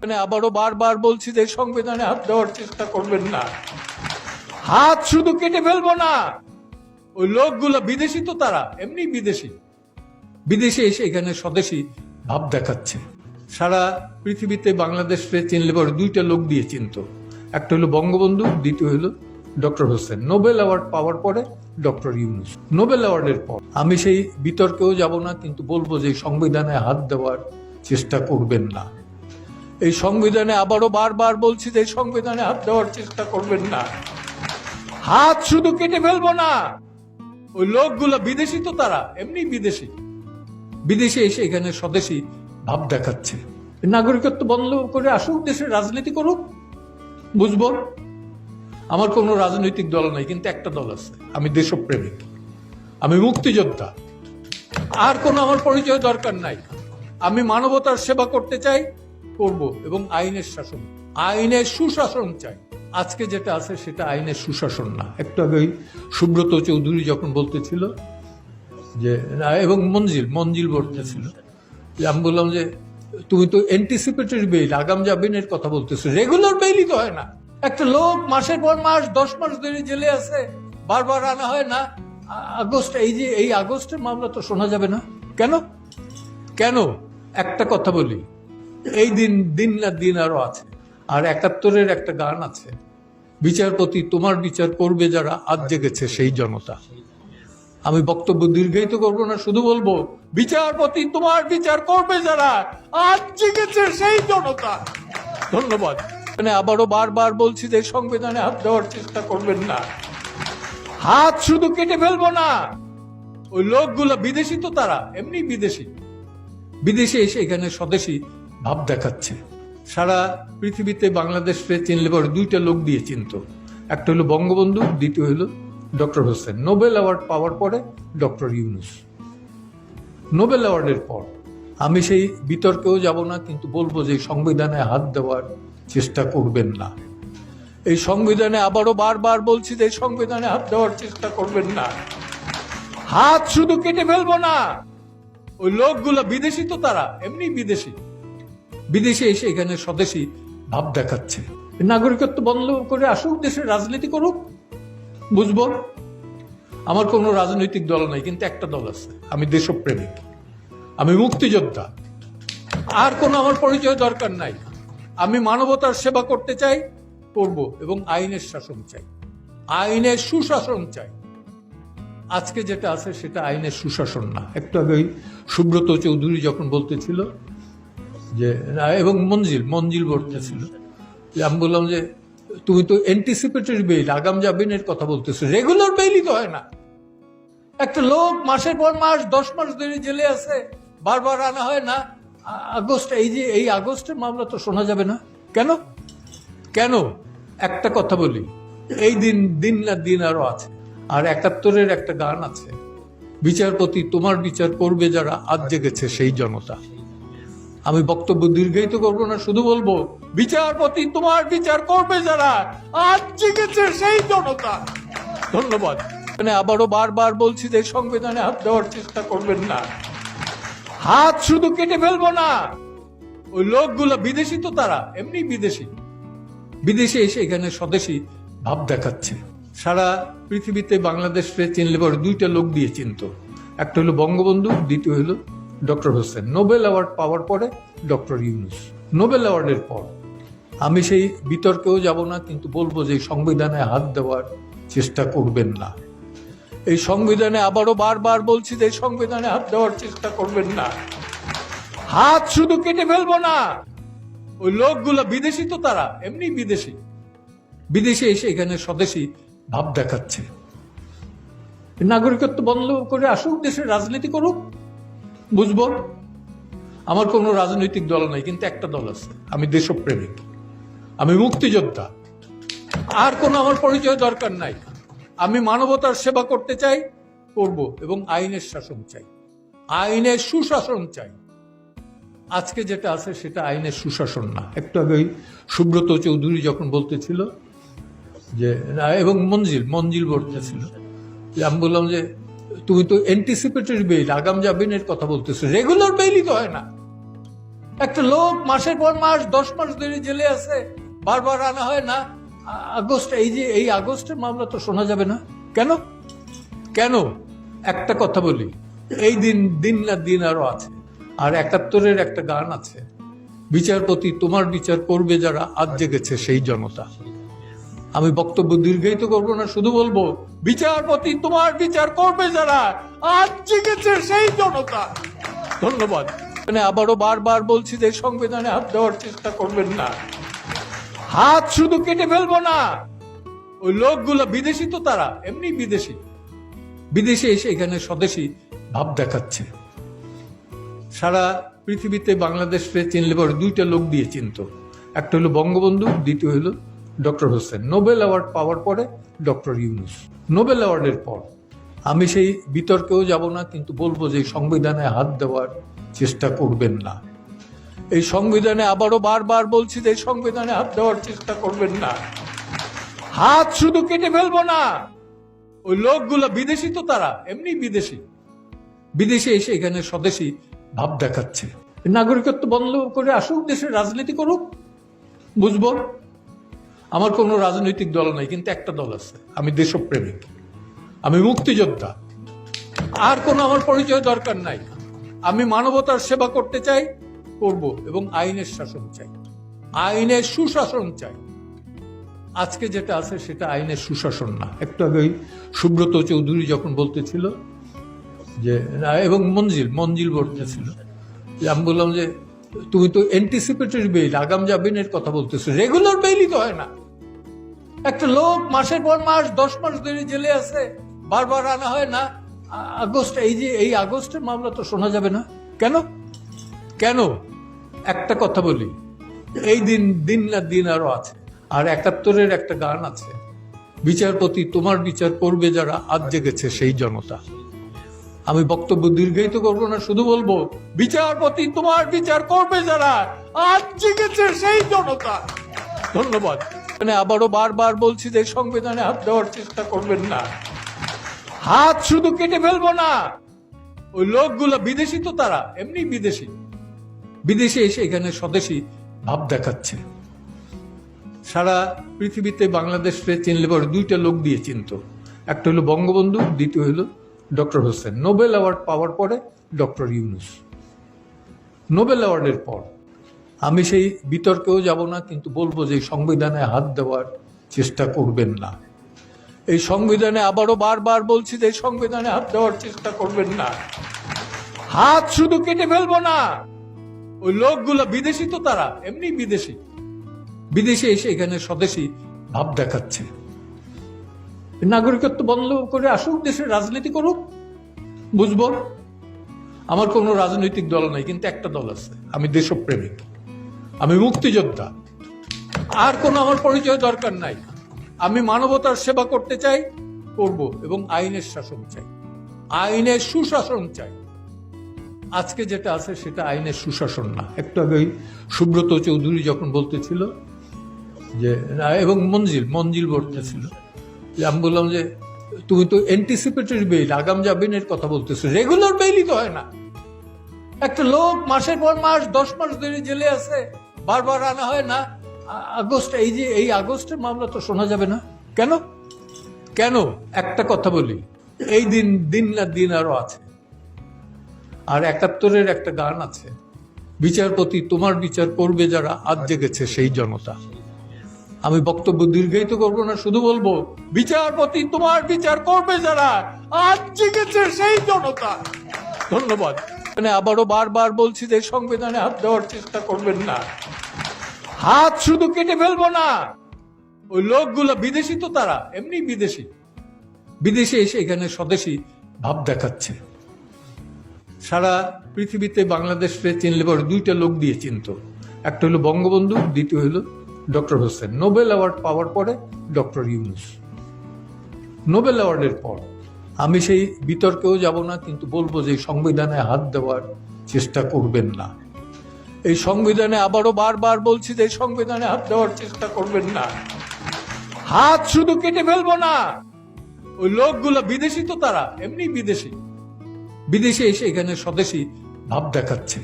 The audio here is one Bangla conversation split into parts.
মানে আবারও বারবার বলছি যে সংবিধানে হাত দেওয়ার চেষ্টা করবেন না। হাত শুধু কেটে ফেলব না। ওই লোকগুলো বিদেশি তো তারা, এমনি বিদেশি। বিদেশে এসে এখানে স্বদেশি ভাব দেখাচ্ছে। সারা পৃথিবীতে বাংলাদেশে চিনলে পরে দুইটা লোক দিয়ে চিনত। একটা হলো বঙ্গবন্ধু, দ্বিতীয় হলো ডক্টর হোসেন। নোবেল অ্যাওয়ার্ড পাওয়ার পরে ডক্টর ইউনুস। নোবেল অ্যাওয়ার্ডের পর আমি সেই বিতর্কেও যাব না, কিন্তু বলব যে সংবিধানে হাত দেওয়ার চেষ্টা করবেন না। এই সংবিধানে আবারও বারবার বলছি যে সংবিধানে হাত দেওয়ার চেষ্টা করবেন না। হাত শুধু কেটে ফেলব না। ওই লোকগুলো বিদেশি তো তারা, এমনি বিদেশি। বিদেশে এসে এখানে স্বদেশি ভাব দেখাচ্ছে। নাগরিকত্ব বন্ধ করে আসুক দেশে রাজনীতি করুক। বুঝব? আমার কোনো রাজনৈতিক দল নাই, কিন্তু একটা দল আছে। আমি দেশপ্রেমিক। আমি মুক্তিযোদ্ধা। আর কোনো আমার পরিচয় দরকার নাই। আমি মানবতার সেবা করতে চাই। করব এবং আইনের শাসন, আইনের সুশাসন চাই। আজকে যেটা আছে সেটা আইনের সুশাসন না। একটু আগে ওই সুব্রত চৌধুরী যখন বলতেছিল যে, এবং মঞ্জিল মঞ্জিল বলতেছিল, যে আমি বললাম যে, তুমি তো অ্যান্টিসিপেটরি বেইল আগাম জামিনের কথা বলতেছো রেগুলার বেইলই তো হয় না। একটা লোক মাসের পর মাস, দশ মাস ধরে জেলে আছে, বারবার আনা হয় না। আগস্ট, এই যে, এই আগস্টের মামলা তো শোনা যাবে না। কেন? কেন? একটা কথা বলি এই দিন দিন না দিন আরও আছে। আর একাত্তরের একটা গান আছে। বিচারপতি তোমার বিচার করবে যারা, আজ জেগেছে সেই জনতা। আমি বক্তব্য দীর্ঘায়িত করব না, শুধু বলব, বিচারপতি তোমার বিচার করবে যারা, আজ জেগেছে সেই জনতা। ধন্যবাদ। মানে আবারও বারবার বলছি যে সংবিধানে হাত দেওয়ার চেষ্টা করবেন না। হাত শুধু কেটে ফেলব না। ওই লোকগুলো বিদেশি তো তারা, এমনি বিদেশি। বিদেশে এসে এখানে স্বদেশি ভাব দেখাচ্ছে। সারা পৃথিবীতে বাংলাদেশে চিনলে পরে দুইটা লোক দিয়ে চিনত। একটা হলো বঙ্গবন্ধু, দ্বিতীয় হলো ডক্টর হোসেন। নোবেল অ্যাওয়ার্ড পাওয়ার পরে ডক্টর ইউনুস। নোবেল অ্যাওয়ার্ডের পর আমি সেই বিতর্কেও যাব না, কিন্তু বলব যে সংবিধানে হাত দেওয়ার চেষ্টা করবেন না। এই সংবিধানে আবারও বারবার বলছি যে সংবিধানে হাত দেওয়ার চেষ্টা করবেন না। হাত শুধু কেটে ফেলব না। ওই লোকগুলো বিদেশি তো তারা, এমনি বিদেশি। বিদেশে এসে এখানে স্বদেশী ভাব দেখাচ্ছে। নাগরিকত্ব বন্ধ করে আসুক, দেশের রাজনীতি করুক, বুঝব? আমার কোনো রাজনৈতিক দল নাই, কিন্তু একটা দল আছে। আমি দেশপ্রেমিক, আমি মুক্তিযোদ্ধা। আর কোনো আমার পরিচয় দরকার নাই। আমি মানবতার সেবা করতে চাই, করব, এবং আইনের শাসন চাই। আইনের সুশাসন চাই। আজকে যেটা আছে, সেটা আইনের সুশাসন না। একটু আগে সুব্রত চৌধুরী যখন বলতেছিল যে এবং মঞ্জিল মঞ্জিল বলতেছিল যে আমি বললাম যে, তুমি তো অ্যান্টিসিপেটরি বেইল আগাম জামিনের কথা বলতেছো রেগুলার বেইলই তো হয় না। একটা লোক মাসের পর মাস, দশ মাস ধরে জেলে আছে, বারবার আনা হয় না। আগস্ট, এই যে, এই আগস্টের মামলা তো শোনা যাবে না। কেন? কেন? একটা কথা বলি, এই দিন দিন না দিন আরও আছে। আর একাত্তরের একটা গান আছে, বিচারপতি তোমার বিচার করবে যারা আজ জেগেছে সেই জনতা। আমি বক্তব্য দীর্ঘায়িত করব না, শুধু বলব, বিচারপতি তোমার বিচার করবে যারা। আজ জেগেছে সেই জনতা। ধন্যবাদ। মানে আবারও বারবার বলছি যে সংবিধানে হাত দেওয়ার চেষ্টা করবেন না। হাত শুধু কেটে ফেলব না। ওই লোকগুলো বিদেশি তো তারা, এমনি বিদেশি। বিদেশে এসে এখানে স্বদেশি ভাব দেখাচ্ছে। সারা পৃথিবীতে বাংলাদেশে চিনলে পরে দুইটা লোক দিয়ে চিনত। একটা হলো বঙ্গবন্ধু, দ্বিতীয় হলো ডক্টর হোসেন নোবেল অ্যাওয়ার্ড পাওয়ার পরে ডক্টর ইউনুস নোবেল অ্যাওয়ার্ডের পর, আমি সেই বিতর্কেও যাব না, কিন্তু বলব যে সংবিধানে হাত দেওয়ার চেষ্টা করবেন না। এই সংবিধানে আবারও বারবার বলছি যে সংবিধানে হাত দেওয়ার চেষ্টা করবেন না। হাত শুধু কেটে ফেলব না। ওই লোকগুলো বিদেশি তো তারা, এমনি বিদেশি। বিদেশে এসে এখানে স্বদেশি ভাব দেখাচ্ছে। নাগরিকত্ব বন্ধ করে আসুক, দেশের রাজনীতি করুক বুঝব? আমার কোনো রাজনৈতিক দল নাই, কিন্তু একটা দল আছে। আমি দেশপ্রেমিক। আমি মুক্তিযোদ্ধা। আর কোনো আমার পরিচয় দরকার নাই। আমি মানবতার সেবা করতে চাই, করব, এবং আইনের শাসন চাই। আইনের সুশাসন চাই। আজকে যেটা আছে, সেটা আইনের সুশাসন না। একটু আগে সুব্রত চৌধুরী যখন বলতেছিল যে, এবং মঞ্জিল মঞ্জিল বলতেছিল আমি বললাম যে তুমি তো অ্যান্টিসিপেটরি বেইল আগাম জামিনের কথা বলতেছো রেগুলার বেইলই তো হয় না। একটা লোক মাসের পর মাস, দশ মাস ধরে জেলে আছে, বারবার আনা হয় না। আগস্ট, এই যে, এই আগস্টের মামলা তো শোনা যাবে না। কেন? কেন? একটা কথা বলি, এই দিন দিন না দিন আরও আছে। আর একাত্তরের একটা গান আছে, বিচারপতি তোমার বিচার করবে যারা, আজ জেগেছে সেই জনতা। আমি বক্তব্য দীর্ঘায়িত করব না, শুধু বলব, বিচারপতি তোমার বিচার করবে যারা। আজ জেগেছে সেই জনতা। ধন্যবাদ। মানে আবারও বারবার বলছি যে সংবিধানে হাত দেওয়ার চেষ্টা করবেন না। হাত শুধু কেটে ফেলব না। ওই লোকগুলো বিদেশি তো তারা, এমনি বিদেশি। বিদেশে এসে এখানে স্বদেশী ভাব দেখাচ্ছে। সারা পৃথিবীতে বাংলাদেশে চিনলে পরে দুইটা লোক দিয়ে চিনত। একটা হলো বঙ্গবন্ধু, দ্বিতীয় হলো ডক্টর হোসেন। নোবেল অ্যাওয়ার্ড পাওয়ার পরে ডক্টর ইউনুস। নোবেল অ্যাওয়ার্ডের পর, আমি সেই বিতর্কেও যাব না, কিন্তু বলব যে সংবিধানে হাত দেওয়ার চেষ্টা করবেন না। এই সংবিধানে আবারও বারবার বলছি যে সংবিধানে হাত দেওয়ার চেষ্টা করবেন না। হাত শুধু কেটে ফেলব না। ওই লোকগুলো বিদেশি তো তারা, এমনি বিদেশি। বিদেশে এসে এখানে স্বদেশী ভাব দেখাচ্ছে। নাগরিকত্ব বন্ধ করে আসুক দেশে রাজনীতি করুক, বুঝব। আমার কোনো রাজনৈতিক দল নাই, কিন্তু একটা দল আছে। আমি দেশপ্রেমিক। আমি মুক্তিযোদ্ধা। আর কোনো আমার পরিচয় দরকার নাই। আমি মানবতার সেবা করতে চাই, করব এবং আইনের শাসন চাই। আইনের সুশাসন চাই। আজকে যেটা আছে সেটা আইনের সুশাসন না। একটু আগে ওই সুব্রত চৌধুরী যখন বলতেছিল যে, এবং মঞ্জিল মঞ্জিল বলতেছিল আমি বললাম যে, তুমি তো অ্যান্টিসিপেটরি বেইল আগাম জামিনের কথা বলতেছো। রেগুলার বেইলই তো হয় না। একটা লোক মাসের পর মাস, দশ মাস ধরে জেলে আছে, বারবার আনা হয় না। আগস্ট, এই যে, এই আগস্টের মামলা তো শোনা যাবে না। কেন? কেন? একটা কথা বলি, এই দিন দিন না দিন আরও আছে। আর একাত্তরের একটা গান আছে, বিচারপতি তোমার বিচার করবে যারা, আজ জেগেছে সেই জনতা। আমি বক্তব্য দীর্ঘায়িত করব না, শুধু বলব, বিচারপতি তোমার বিচার করবে যারা, আজ জেগেছে সেই জনতা। ধন্যবাদ। মানে আবারও বারবার বলছি যে সংবিধানে হাত দেওয়ার চেষ্টা করবেন না। হাত শুধু কেটে ফেলব না। ওই লোকগুলো বিদেশি তো তারা, এমনি বিদেশি। বিদেশে এসে এখানে স্বদেশী ভাব দেখাচ্ছে সারা পৃথিবীতে বাংলাদেশে চিনলে পরে দুইটা লোক দিয়ে চিনত। একটা হলো বঙ্গবন্ধু, দ্বিতীয় হলো ডক্টর হোসেন। নোবেল অ্যাওয়ার্ড পাওয়ার পরে ডক্টর ইউনুস। নোবেল অ্যাওয়ার্ডের পর আমি সেই বিতর্কেও যাব না, কিন্তু বলব যে সংবিধানে হাত দেওয়ার চেষ্টা করবেন না। এই সংবিধানে আবারও বারবার বলছি যে সংবিধানে হাত দেওয়ার চেষ্টা করবেন না। হাত শুধু কেটে ফেলব না। ওই লোকগুলো বিদেশি তো তারা, এমনি বিদেশি। বিদেশে এসে এখানে স্বদেশী ভাব দেখাচ্ছে। নাগরিকত্ব বন্ধ করে আসুক, দেশের রাজনীতি করুক, বুঝব। আমার কোনো রাজনৈতিক দল নাই, কিন্তু একটা দল আছে, আমি দেশপ্রেমিক। মুক্তিযোদ্ধা। আর কোনো আমার পরিচয় দরকার নাই। আমি মানবতার সেবা করতে চাই, করব এবং আইনের শাসন চাই। আইনের সুশাসন চাই। আজকে যেটা আছে সেটা আইনের সুশাসন না। একটু আগে সুব্রত চৌধুরী যখন বলতেছিল যে, এবং মঞ্জিল মঞ্জিল বলতেছিল যে, আমি বললাম যে, তুমি তো অ্যান্টিসিপেটরি বেইল আগাম জামিনের কথা বলতেছো। রেগুলার বেইলই তো হয় না। একটা লোক মাসের পর মাস, দশ মাস ধরে জেলে আছে। বারবার আনা হয় না? আগস্ট, এই যে, এই আগস্টের মামলা তো শোনা যাবে না। কেন? কেন? একটা কথা বলি। এই দিন দিন না দিন আরও আছে। আর একাত্তরের একটা গান আছে। বিচারপতি, তোমার বিচার করবে যারা, আজ জেগেছে সেই জনতা। আমি বক্তব্য দীর্ঘায়িত করব না, শুধু বলব, বিচারপতি, তোমার বিচার করবে যারা, আজ জেগেছে সেই জনতা। ধন্যবাদ। মানে আবারও বারবার বলছি যে সংবিধানে হাত দেওয়ার চেষ্টা করবেন না। হাত শুধু কেটে ফেলব না। ওই লোকগুলো বিদেশি তো তারা, এমনি বিদেশি। বিদেশে এসে এখানে স্বদেশী ভাব দেখাচ্ছে। সারা পৃথিবীতে বাংলাদেশে চিনলে পরে দুইটা লোক দিয়ে চিনত। একটা হলো বঙ্গবন্ধু, দ্বিতীয় হলো ডক্টর হোসেন। নোবেল অ্যাওয়ার্ড পাওয়ার পরে ডক্টর ইউনুস। নোবেল অ্যাওয়ার্ডের পর আমি সেই বিতর্কেও যাব না, কিন্তু বলব যে সংবিধানে হাত দেওয়ার চেষ্টা করবেন না। এই সংবিধানে আবারও বারবার বলছি যে সংবিধানে হাত দেওয়ার চেষ্টা করবেন না। হাত শুধু কেটে ফেলব না। ওই লোকগুলো বিদেশি তো তারা, এমনি বিদেশি। বিদেশে এসে এখানে স্বদেশী ভাব দেখাচ্ছে।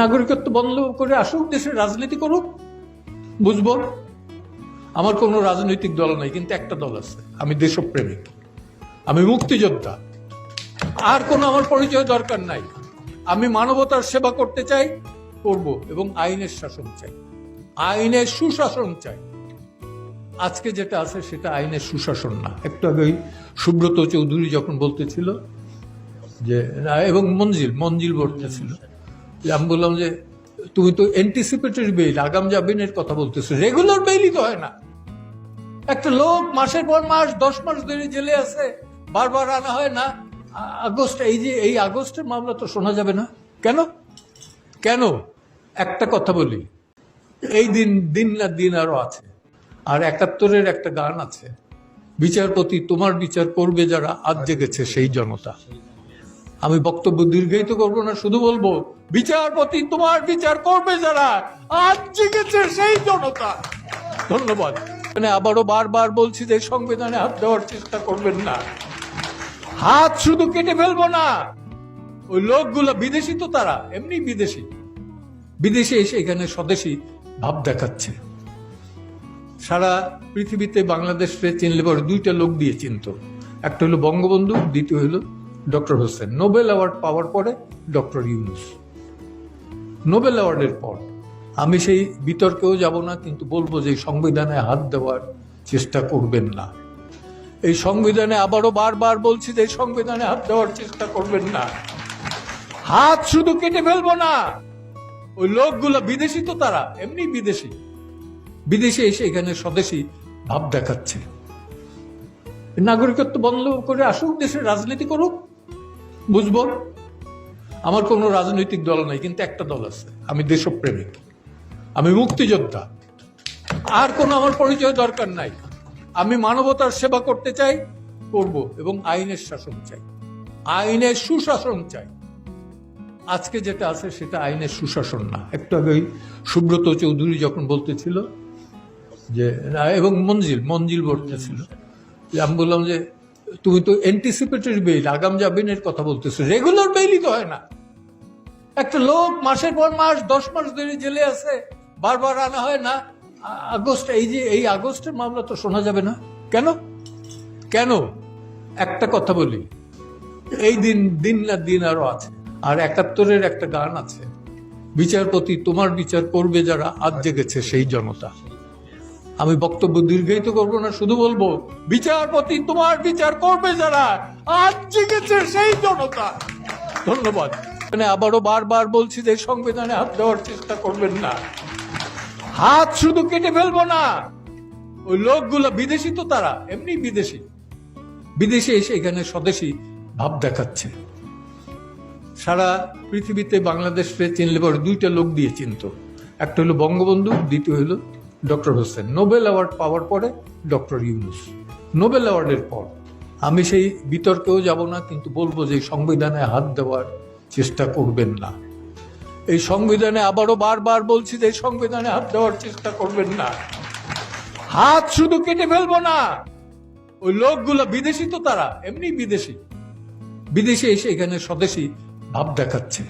নাগরিকত্ব বন্ধ করে আসুক, দেশের রাজনীতি করুক, বুঝব। আমার কোনো রাজনৈতিক দল নাই, কিন্তু একটা দল আছে, আমি দেশপ্রেমিক। আমি মুক্তিযোদ্ধা। আর কোনো আমার পরিচয় দরকার নাই। আমি মানবতার সেবা করতে চাই, করব এবং আইনের শাসন চাই। আইনের সুশাসন চাই। আজকে যেটা আছে সেটা আইনের সুশাসন না। একটু আগে ওই সুব্রত চৌধুরী যখন বলতেছিল যে এবং মঞ্জিল মঞ্জিল বলতেছিল। আমি বললাম যে, তুমি তো অ্যান্টিসিপেটরি বেইল আগাম জামিনের কথা বলতেছো রেগুলার বেইলই তো হয় না। একটা লোক মাসের পর মাস, দশ মাস ধরে জেলে আছে। বারবার আনা হয় না। আগস্ট, এই যে, এই আগস্টের মামলা তো শোনা যাবে না। কেন? কেন? একটা কথা বলি। এই দিন দিন না দিন আরও আছে। আর একাত্তরের একটা গান আছে। বিচারপতি, তোমার বিচার করবে যারা, আজ জেগেছে সেই জনতা। আমি বক্তব্য দীর্ঘায়িত করব না, শুধু বলব, বিচারপতি, তোমার বিচার করবে যারা, আজ জেগেছে সেই জনতা। ধন্যবাদ। মানে আবারও বারবার বলছি যে সংবিধানে হাত দেওয়ার চেষ্টা করবেন না। হাত শুধু কেটে ফেলব না। ওই লোকগুলো বিদেশি তো তারা, এমনি বিদেশি। বিদেশে এসে এখানে স্বদেশী ভাব দেখাচ্ছে। সারা পৃথিবীতে বাংলাদেশে চিনলে পরে দুইটা লোক দিয়ে চিনত। একটা হলো বঙ্গবন্ধু, দ্বিতীয় হলো ডক্টর হোসেন। নোবেল অ্যাওয়ার্ড পাওয়ার পরে ডক্টর ইউনুস। নোবেল অ্যাওয়ার্ডের পর আমি সেই বিতর্কেও যাব না, কিন্তু বলব যে সংবিধানে হাত দেওয়ার চেষ্টা করবেন না। এই সংবিধানে আবারও বারবার বলছি যে এই সংবিধানে হাত দেওয়ার চেষ্টা করবেন না। হাত শুধু কেটে ফেলব না। ওই লোকগুলো বিদেশি তো তারা, এমনি বিদেশি। বিদেশে এসে এখানে স্বদেশী ভাব দেখাচ্ছে। নাগরিকত্ব বন্ধ করে আসুক, দেশের রাজনীতি করুক, বুঝব। আমার কোনো রাজনৈতিক দল নাই, কিন্তু একটা দল আছে। আমি দেশপ্রেমিক। আমি মুক্তিযোদ্ধা। আর কোনো আমার পরিচয় দরকার নাই। আমি মানবতার সেবা করতে চাই, করব এবং আইনের শাসন চাই। আইনের সুশাসন চাই। আজকে যেটা আছে সেটা আইনের সুশাসন না। একটু আগে ওই সুব্রত চৌধুরী যখন বলতেছিল যে এবং মঞ্জিল মঞ্জিল বলতেছিল। যে আমি বললাম যে, তুমি তো অ্যান্টিসিপেটরি বেইল আগাম জামিনের কথা বলতেছো রেগুলার বেইলই তো হয় না। একটা লোক মাসের পর মাস, দশ মাস ধরে জেলে আছে, বারবার আনা হয় না। আগস্ট, এই যে, এই আগস্টের মামলা তো শোনা যাবে না। কেন? কেন? একটা কথা বলি। এই দিন দিন না দিন আরও আছে। আর একাত্তরের একটা গান আছে। বিচারপতি, তোমার বিচার করবে যারা, আজ জেগেছে সেই জনতা। আমি বক্তব্য দীর্ঘায়িত করব না, শুধু বলব, বিচারপতি, তোমার বিচার করবে যারা, আজ জেগেছে সেই জনতা। ধন্যবাদ। মানে আবারও বারবার বলছি যে সংবিধানে হাত দেওয়ার চেষ্টা করবেন না। হাত শুধু কেটে ফেলব না। ওই লোকগুলো বিদেশি তো তারা, এমনি বিদেশি। বিদেশে এসে এখানে স্বদেশী ভাব দেখাচ্ছে। সারা পৃথিবীতে বাংলাদেশে চিনলে পরে দুইটা লোক দিয়ে চিনত। একটা হলো বঙ্গবন্ধু, দ্বিতীয় হলো ডক্টর হোসেন। নোবেল অ্যাওয়ার্ড পাওয়ার পরে ডক্টর ইউনুস। নোবেল অ্যাওয়ার্ডের পর আমি সেই বিতর্কেও যাব না, কিন্তু বলব যে সংবিধানে হাত দেওয়ার চেষ্টা করবেন না। এই সংবিধানে আবারও বারবার বলছি যে এই সংবিধানে হাত দেওয়ার চেষ্টা করবেন না। হাত শুধু কেটে ফেলব না। ওই লোকগুলো বিদেশি তো তারা, এমনি বিদেশি। বিদেশে এসে এখানে স্বদেশী ভাব দেখাচ্ছে।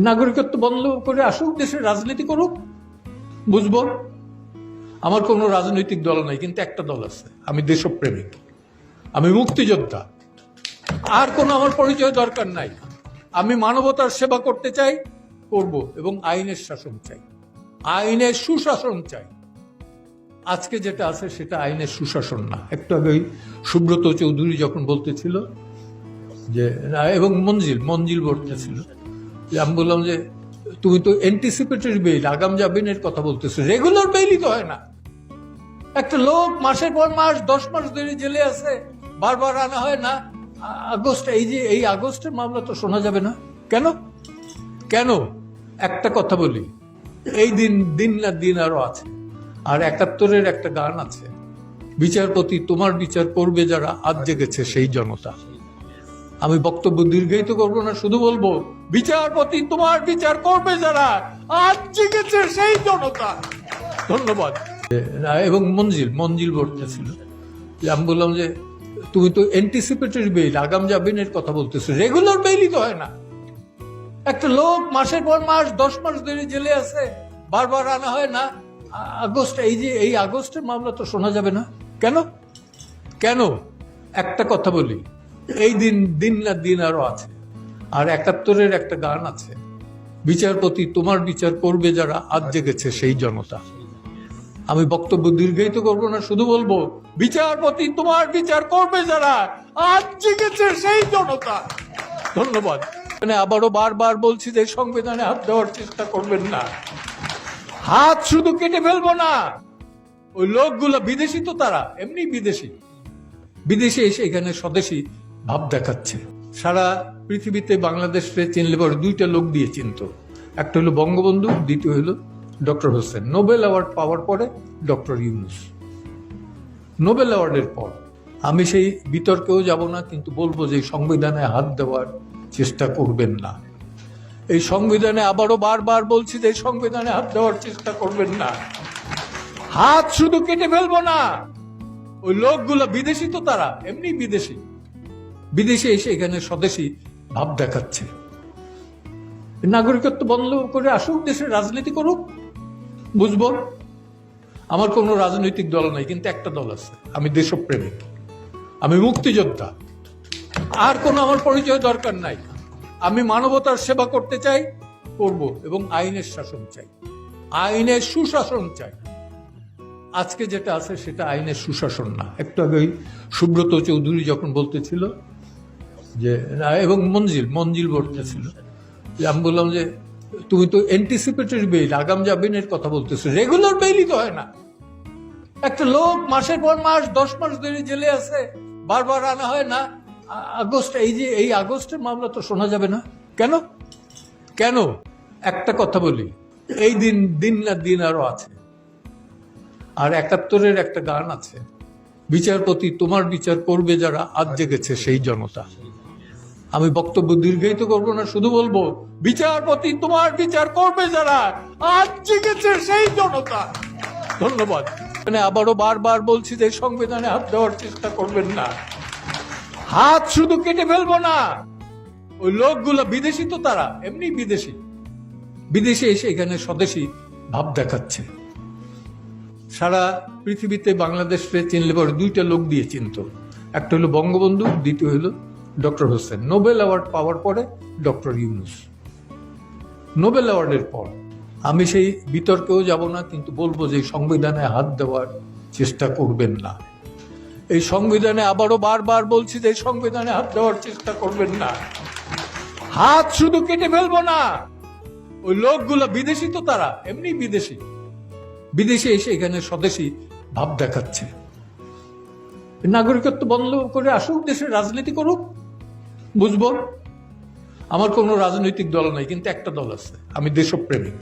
নাগরিকত্ব বন্ধ করে আসুক, দেশের রাজনীতি করুক, বুঝব। আমার কোনো রাজনৈতিক দল নাই, কিন্তু একটা দল আছে। আমি দেশপ্রেমিক। আমি মুক্তিযোদ্ধা। আর কোনো আমার পরিচয় দরকার নাই। আমি মানবতার সেবা করতে চাই, করব এবং আইনের শাসন চাই। আইনের সুশাসন চাই। আজকে যেটা আছে সেটা আইনের সুশাসন না। একটু আগে সুব্রত চৌধুরী যখন বলতেছিল যে, এবং মঞ্জিল মঞ্জিল বলতেছিল, যে আমি বললাম যে, তুমি তো অ্যান্টিসিপেটরি বেইল আগাম জামিনের কথা বলতেছো। রেগুলার বেইলই তো হয় না। একটা লোক মাসের পর মাস, দশ মাস ধরে জেলে আছে, বারবার আনা হয় না আগস্ট, এই যে এই আগস্টের মামলা তো শোনা যাবে না। কেন? কেন? একটা কথা বলি। এই দিন দিন না দিন আরও আছে। আর একাত্তরের একটা গান আছে। বিচারপতি তোমার বিচার করবে যারা, আজ জেগেছে সেই জনতা। আমি বক্তব্য দীর্ঘায়িত করব না, শুধু বলব, বিচারপতি তোমার বিচার করবে যারা, আজ জেগেছে সেই জনতা। ধন্যবাদ। এবং মঞ্জিল মঞ্জিল বলতেছিল আমি বললাম যে তুমি তো অ্যান্টিসিপেটরি বেইল আগাম জামিনের কথা বলতেছো রেগুলার বেইলই তো হয় না। একটা লোক মাসের পর মাস, দশ মাস ধরে জেলে আছে, বারবার আনা হয় না। আগস্ট, এই যে, এই আগস্টের মামলা তো শোনা যাবে না। কেন? কেন? একটা কথা বলি, এই দিন দিন না দিন আরও আছে। আর একাত্তরের একটা গান আছে, বিচারপতি তোমার বিচার করবে যারা, আজ জেগেছে সেই জনতা। আমি বক্তব্য দীর্ঘায়িত করব না, শুধু বলব, বিচারপতি তোমার বিচার করবে যারা। আজ জেগেছে সেই জনতা। ধন্যবাদ। মানে আবারও বারবার বলছি যে সংবিধানে হাত দেওয়ার চেষ্টা করবেন না। হাত শুধু কেটে ফেলব না। ওই লোকগুলো বিদেশি তো তারা, এমনি বিদেশি। বিদেশে এসে এখানে স্বদেশী ভাব দেখাচ্ছে। সারা পৃথিবীতে বাংলাদেশে চিনলে পরে দুইটা লোক দিয়ে চিনত। একটা হলো বঙ্গবন্ধু, দ্বিতীয় হলো ডক্টর হোসেন, নোবেল অ্যাওয়ার্ড পাওয়ার পরে ডক্টর ইউনুস। নোবেল অ্যাওয়ার্ডের পর, আমি সেই বিতর্কেও যাব না, কিন্তু বলব যে সংবিধানে হাত দেওয়ার চেষ্টা করবেন না। এই সংবিধানে আবারও বারবার বলছি যে সংবিধানে হাত দেওয়ার চেষ্টা করবেন না। হাত শুধু কেটে ফেলব না। ওই লোকগুলো বিদেশি তো তারা, এমনি বিদেশি। বিদেশে এসে এখানে স্বদেশী ভাব দেখাচ্ছে। নাগরিকত্ব বন্ধ করে আসুক, দেশের রাজনীতি করুক বুঝব? আমার কোনো রাজনৈতিক দল নাই, কিন্তু একটা দল আছে। আমি দেশপ্রেমিক। আমি মুক্তিযোদ্ধা। আর কোনো আমার পরিচয় দরকার নাই। আমি মানবতার সেবা করতে চাই, করব, এবং আইনের শাসন চাই। আইনের সুশাসন চাই। আজকে যেটা আছে সেটা আইনের সুশাসন না। একটু আগে সুব্রত চৌধুরী যখন বলতেছিল যে এবং মঞ্জিল মঞ্জিল বলতেছিল। যে আমি বললাম যে তুমি তো অ্যান্টিসিপেটরি বেইল আগাম জামিনের কথা বলতেছো। রেগুলার বেইলই তো হয় না। একটা লোক মাসের পর মাস, দশ মাস ধরে জেলে আছে, বারবার আনা হয় না। আগস্ট, এই যে, এই আগস্টের মামলা তো শোনা যাবে না। কেন? কেন? একটা কথা বলি, এই দিন দিন না দিন আরও আছে। আর একাত্তরের একটা গান আছে, বিচারপতি তোমার বিচার করবে যারা, আজ জেগেছে সেই জনতা। আমি বক্তব্য দীর্ঘায়িত করব না, শুধু বলব, বিচারপতি তোমার বিচার করবে যারা। আজ জেগেছে সেই জনতা। ধন্যবাদ। মানে আবারও বারবার বলছি যে সংবিধানে হাত দেওয়ার চেষ্টা করবেন না। হাত শুধু কেটে ফেলব না। ওই লোকগুলো বিদেশি তো তারা, এমনি বিদেশি। বিদেশে এসে এখানে স্বদেশী ভাব দেখাচ্ছে। সারা পৃথিবীতে বাংলাদেশে চিনলে পরে দুইটা লোক দিয়ে চিনত। একটা হলো বঙ্গবন্ধু, দ্বিতীয় হলো ডক্টর হোসেন। নোবেল অ্যাওয়ার্ড পাওয়ার পরে ডক্টর ইউনুস। নোবেল অ্যাওয়ার্ডের পর, আমি সেই বিতর্কেও যাব না, কিন্তু বলব যে সংবিধানে হাত দেওয়ার চেষ্টা করবেন না। এই সংবিধানে আবারও বারবার বলছি যে সংবিধানে হাত দেওয়ার চেষ্টা করবেন না। হাত শুধু কেটে ফেলব না। ওই লোকগুলো বিদেশি তো তারা, এমনি বিদেশি। বিদেশে এসে এখানে স্বদেশী ভাব দেখাচ্ছে। নাগরিকত্ব বন্ধ করে আসুক, দেশের রাজনীতি করুক বুঝব? আমার কোনো রাজনৈতিক দল নাই, কিন্তু একটা দল আছে। আমি দেশপ্রেমিক।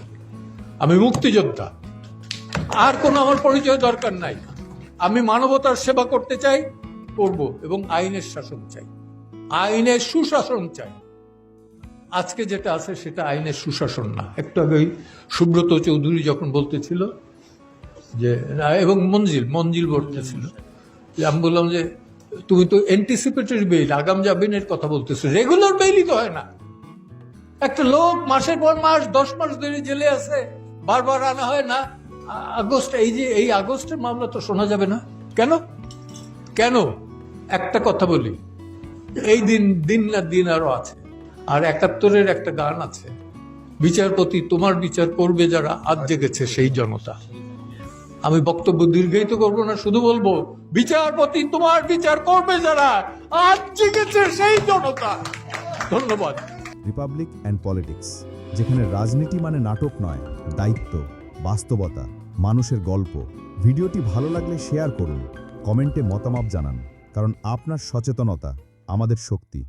আমি মুক্তিযোদ্ধা। আর কোনো আমার পরিচয় দরকার নাই। আমি মানবতার সেবা করতে চাই, করব, এবং আইনের শাসন চাই। আইনের সুশাসন চাই। আজকে যেটা আছে সেটা আইনের সুশাসন না। একটু আগে সুব্রত চৌধুরী যখন বলতেছিল যে, এবং মঞ্জিল মঞ্জিল বলতেছিল। যে আমি বললাম যে তুমি তো অ্যান্টিসিপেটরি বেইল আগাম জামিনের কথা বলতেছো রেগুলার বেইলই তো হয় না। একটা লোক মাসের পর মাস, দশ মাস ধরে জেলে আছে, বারবার আনা হয় না। আগস্ট, এই যে, এই আগস্টের মামলা তো শোনা যাবে না। কেন? কেন? একটা কথা বলি, এই দিন দিন না দিন আরও আছে। আর একাত্তরের একটা গান আছে, বিচারপতি তোমার বিচার করবে যারা আজ জেগেছে সেই জনতা। আমি বক্তব্য দীর্ঘায়িত করব না, শুধু বলব, বিচারপতি তোমার বিচার করবে যারা। আজ জেগেছে সেই জনতা। ধন্যবাদ। রিপাবলিক অ্যান্ড পলিটিক্স যেখানে রাজনীতি মানে নাটক নয়, দায়িত্ব, বাস্তবতা, মানুষের গল্প। ভিডিওটি ভালো লাগলে শেয়ার করুন, কমেন্টে মতামত জানান, কারণ আপনার সচেতনতা আমাদের শক্তি।